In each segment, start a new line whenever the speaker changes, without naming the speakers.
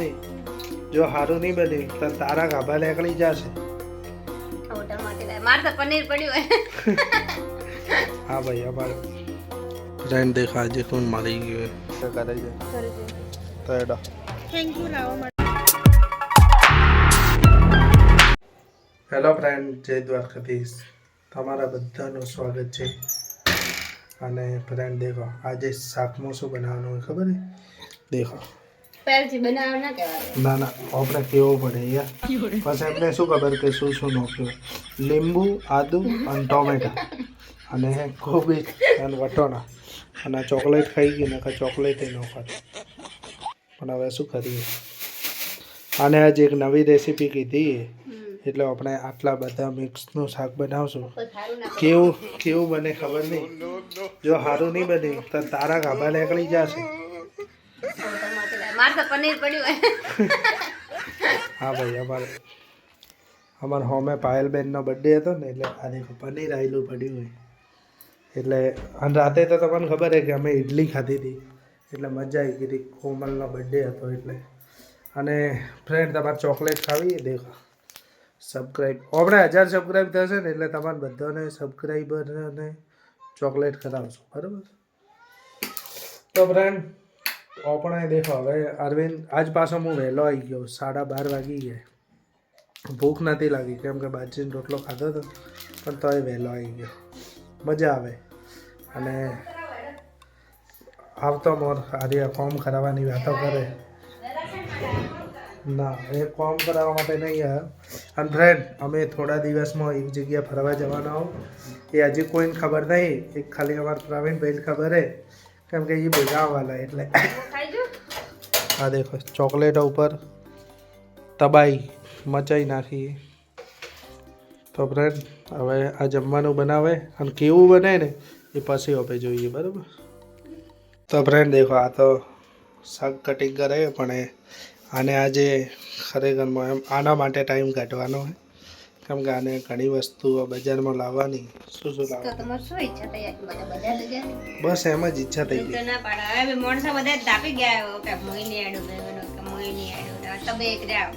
નહીં જો સારું નહીં બન્યું તો તારા ગાભા નીકળી જશે.
મારે તો પનીર પડ્યું હોય.
હા ભાઈ અમારે. ફ્રેન્ડ દેખા આજે કોણ મારી ગયું કરી દે તો એડો
થેન્ક યુ લાવો
હેલો ફ્રેન્ડ જય દ્વારકાધીશ. તમારા બધાનું સ્વાગત છે. અને ફ્રેન્ડ દેખો આજે શાકમાં શું બનાવવાનું હોય ખબર છે? દેખો.
પહેલથી બનાવ ના કહેવાય.
ના ના આપણે કેવું પડે યાર? પછી એમને શું ખબર કે શું શું નોખ્યું? લીંબુ આદુ અને ટોમેટા. અને કોબી અને વટોણા. અને ચોકલેટ ખાઈ ગઈ નકર ચોકલેટ ન ખાતી પણ હવે શું કરીએ? અને આજે એક નવી રેસીપી કીધી. એટલે આપણે આટલા બધા મિક્સનું શાક બનાવશું.
ના
કેવું કેવું બને ખબર નહીં? જો સારું નહીં બને તો તારા ગાભા નીકળી જશે.
મારે તો પનીર પડ્યું
હા ભાઈ, અમારે અમારે હોમે પાયલબેનનો બર્થડે હતો ને, એટલે આજે પનીર આવેલું પડ્યું હોય. એટલે અને રાતે તો તમને ખબર છે કે અમે ઇડલી ખાધી હતી. એટલે મજા આવી ગઈ કોમલનો બર્થડે હતો એટલે. અને ફ્રેન્ડ તમારે ચોકલેટ ખાવી દેખો. સબસ્ક્રાઈબ આપણે હજાર સબસ્ક્રાઈબ થશે ને, એટલે તમારે બધાને સબસ્ક્રાઈબરને ચોકલેટ ખરાવશું બરાબર? તો ફ્રેન્ડ આપણે દેખો, હવે અરવિંદ આજ પાછો હું વહેલો આવી ગયો, સાડા બાર વાગી ગયા. ભૂખ નથી લાગી, કેમ કે બાજરીનો રોટલો ખાધો હતો પણ તોય વહેલો આવી ગયો. મજા આવે. અને આવતો મોર, આજે ફોર્મ કરાવવાની વાતો કરે. ના, એ ફોર્મ કરાવવા માટે નહીં આવ્યા. અને ફ્રેન્ડ અમે થોડા દિવસમાં એક જગ્યા ફરવા જવાના હો. એ હજી કોઈને ખબર નહીં, એક ખાલી અમારા પ્રવીણભાઈને ખબર હે. કેમ કે એ ભેગાવાલા એટલે. આ દેખો ચોકલેટ ઉપર તબાઈ મચાઈ નાખી. તો ફ્રેન્ડ હવે આ જમવાનું બનાવે અને કેવું બને ને એ પછી આપણે જોઈએ બરાબર? તો ફ્રેન્ડ દેખો આ તો શાક કટિંગ કરે પણ એ આને આજે ખરેખરમાં એમ આના માટે ટાઈમ કાઢવાનો હોય. કેમ કે આને ઘણી વસ્તુઓ બજારમાં લાવવાની. શું શું લાવવાની? બસ એમ જ ઈચ્છા થઈ ગઈ.
માણસો બધા તાપી ગયા કે મોઈની આડો કે મોઈની આડો તમે એક જાવ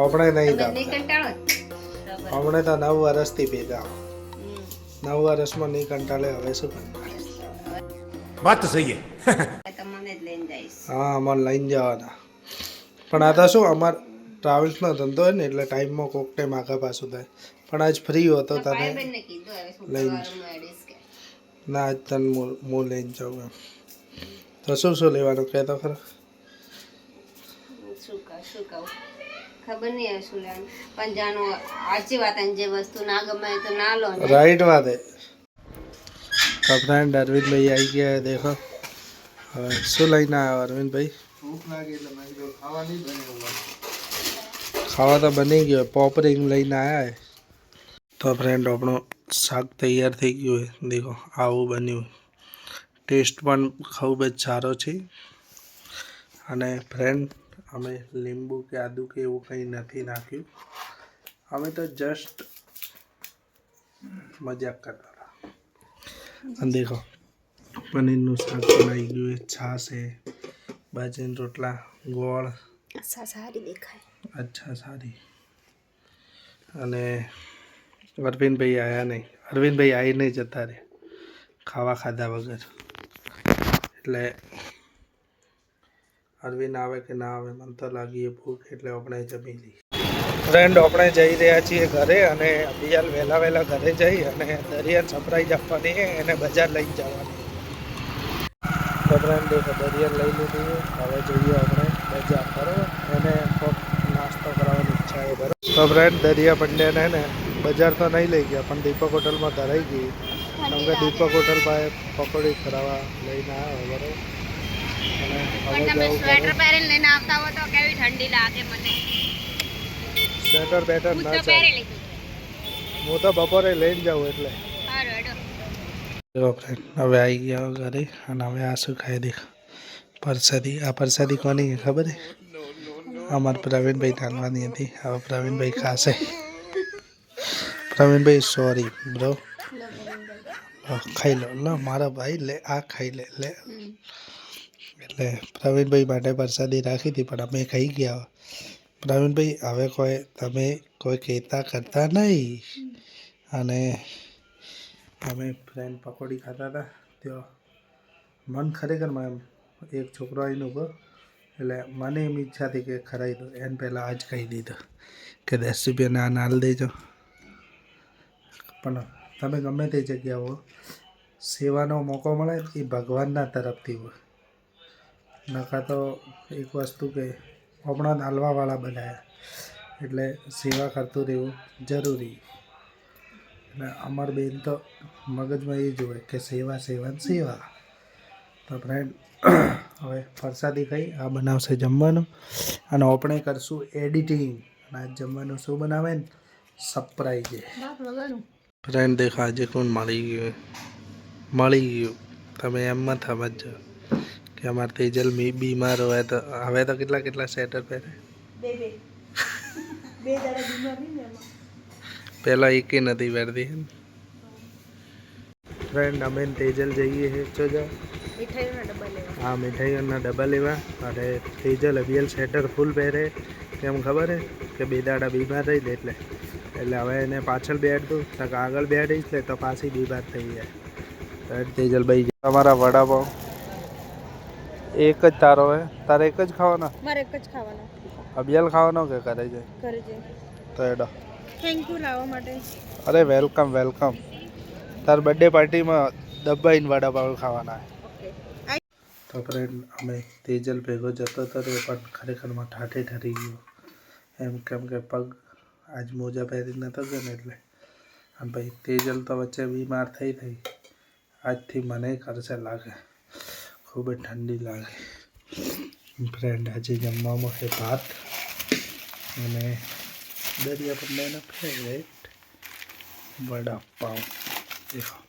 આપણે નહીં
તાપ
હમણે તો નવ વર્ષથી ભેગા. નવ વર્ષમાં નહીં કંટાળે હવે શું કંટાળે?
વાત સહી
હા. અમાર લઈને જવાના. પણ આ તો શું અમારે ટ્રાવેલ્સનો ધંધો હોય ને એટલે ટાઈમમાં કોક ટાઈમ આગા પાછું થાય. પણ આજ ફ્રી હતો તને
કે.
ના આજ તને હું- હું લઈને જાઉં એમ. તો શું શું લેવાનું કહેતો ખરો?
શું કહું તો ના
રાઈટ વાત હે તો ફ્રેન્ડ અરવિંદભાઈ આવી ગયા દેખો. હવે શું લઈને આવ્યો અરવિંદભાઈ ભૂખ લાગે એટલે મેં ખાવા નહીં બને ખાવા તો બની ગયો પોપરિંગ લઈને આવ્યા તો ફ્રેન્ડ આપણો શાક તૈયાર થઈ ગયું છે દેખો, આવું બન્યું ટેસ્ટ પણ ખૂબ જ સારો છે. અને ફ્રેન્ડ અમે લીંબુ કે આદુ કે એવું કંઈ નથી નાખ્યું. અમે તો જસ્ટ મજાક કરતા હતા. અને દેખો, પનીરનું શાક બનાવી ગયું છે છાશ છે બાજરીના રોટલા, ગોળ.
સારી દેખાય.
અચ્છા, સારી. અને અરવિંદભાઈ આવ્યા નહીં. અરવિંદભાઈ આવી નહીં જતા રે. ખાવા ખાધા વગર. એટલે અરવિંદ આવે કે ના આવે, મને તો લાગી ભૂખ એટલે આપણે જમી લઈએ. ફ્રેન્ડ આપણે જઈ રહ્યા છીએ ઘરે અને અભિયાલ વહેલા વહેલા ઘરે જઈ અને દરિયાને સરપ્રાઈઝ આપવાની એને બજાર લઈ જવાની તો ફ્રેન્ડ દરિયાને લઈ લીધી. હવે જોઈએ આપણે બજાર બરાબર એને નાસ્તો કરવાની ઈચ્છા એ બરાબર તો ફ્રેન્ડ દરિયા પંડ્યાને ને બજાર તો નહીં લઈ ગયા પણ દીપક હોટલમાં ધરાઈ ગઈ. કેમ કે દીપક હોટલ પાસે પકોડી કરાવવા લઈને આવ્યો બરાબર હવે
પણ તમે સ્વેટર પહેરીને લઈને આવતા હો તો કેવી ઠંડી લાગે મને?
સ્વેટર બેટર ના ચાલે. હું તો બપોરે લઈને જાઉં એટલે. ફ્રેન્ડ હવે આવી ગયા ઘરે અને હવે આ શું ખાઈ દેખ. પરસાદી, આ પરસાદી કોની ખબર અમાર પ્રવીણભાઈ ધાનવાની હતી. હવે પ્રવીણભાઈ ખાશે. પ્રવીણભાઈ સોરી બ્રો ખાઈ લો. લો, મારા ભાઈ, લે, આ ખાઈ લે લે. એટલે પ્રવીણભાઈ માટે પ્રસાદી રાખી હતી, પણ અમે ખાઈ ગયા. પ્રવીણભાઈ, હવે કોઈ, તમે કોઈ કહેતા કરતા નહીં. અને અમે ફ્રેન્ડ પકોડી ખાતા હતા. ત્યાં મન ખરેખર એમ એક છોકરો આવીને ઊભો એટલે મને એમ ઈચ્છા હતી કે ખરાઈ દો એને પહેલાં આજ કહી દીધો કે દસ રૂપિયાના આ નાલ દેજો. પણ તમે ગમે તે જગ્યા હો, સેવાનો મોકો મળે એ ભગવાનના તરફથી હોય. નકા તો એક વસ્તુ કે આપણા નાલવાવાળા બનાવ્યા એટલે સેવા કરતું રહેવું જરૂરી. અને અમાર બેન તો મગજમાં એ જ હોય કે સેવા સેવા સેવા. તો ફ્રેન્ડ હવે ફરસાદી ખાઈ આ બનાવશે જમવાનું. અને આપણે કરશું એડિટિંગ અને આ જમવાનું શું બનાવે ને? સરપ્રાઈઝ ફ્રેન્ડ દેખો આજે કોણ મળી ગયું? મળી ગયું. તમે એમમાં સમજો કે અમારે તેજલ મી બીમાર હોય તો હવે તો કેટલા કેટલા સેટર પહેરે? પહેલાં એકે નથી પહેરતી. ફ્રેન્ડ અમે તેજલ જઈએ છે જાઓ હા મીઠાઈઓના ડબ્બા લેવા અને તેજલ અભિયલ સ્વેટર ફૂલ પહેરે. કેમ ખબર હે કે બે દાડા બીમાર રહી દે એટલે. એટલે હવે એને પાછળ બેઠતું તો કે આગળ બેઠીશ ને તો પાછી બીમાર થઈ જાય. તેજલ તેજલભાઈ તમારા વડાપાઉં. એક જ તારો હે? તારે એક જ ખાવાનો?
મારે એક જ ખાવાનો.
અભિયલ ખાવાનો કે કરે છે
કરે છે
તો એડો
થેન્ક યુ લાવવા માટે.
અરે વેલકમ વેલકમ તાર બર્થડે પાર્ટીમાં દબાઈને વડાપાઉં ખાવાના તો ફ્રેન્ડ અમે તેજલ ભેગો જતો હતો તે પણ ખરેખરમાં ઠાઠે ઠરી ગયો. એમ કેમ કે પગ આજ મોજા પહેરી નતો ગયો ને એટલે. અને ભાઈ તેજલ તો વચ્ચે બીમાર થઈ થઈ. આજથી મને કરશે લાગે. ખૂબ જ ઠંડી લાગે. ફ્રેન્ડ આજે જમવામાં છે ભાત અને દરિયા પંડાના ફેવરેટ વડાપાઉં દેખો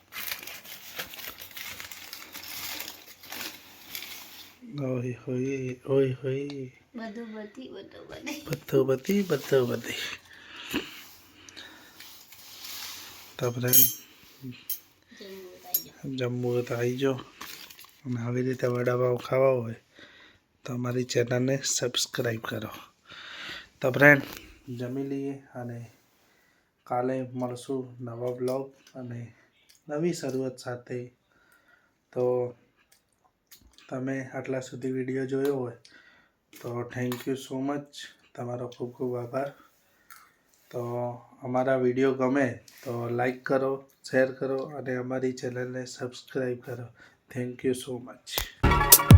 ઓય હોય ઓય હોય
બધું બધી બધું બધી.
બધું બધી બધું બધી. જમવું તો આવી જાઓ અને આવી રીતે વડાપાઉં ખાવા હોય તો અમારી ચેનલને સબસ્ક્રાઈબ કરો. તો ફ્રેન્ડ જમી લઈએ અને કાલે મળશું નવા બ્લોગ અને નવી શરૂઆત સાથે. તો તમે આટલા સુધી વીડિયો જોયો હોય, તો થેન્ક યુ સો મચ તમારો ખૂબ ખૂબ આભાર. તો અમારા વીડિયો ગમે તો લાઈક કરો શેર કરો અને અમારી ચેનલને સબસ્ક્રાઈબ કરો. Thank you so much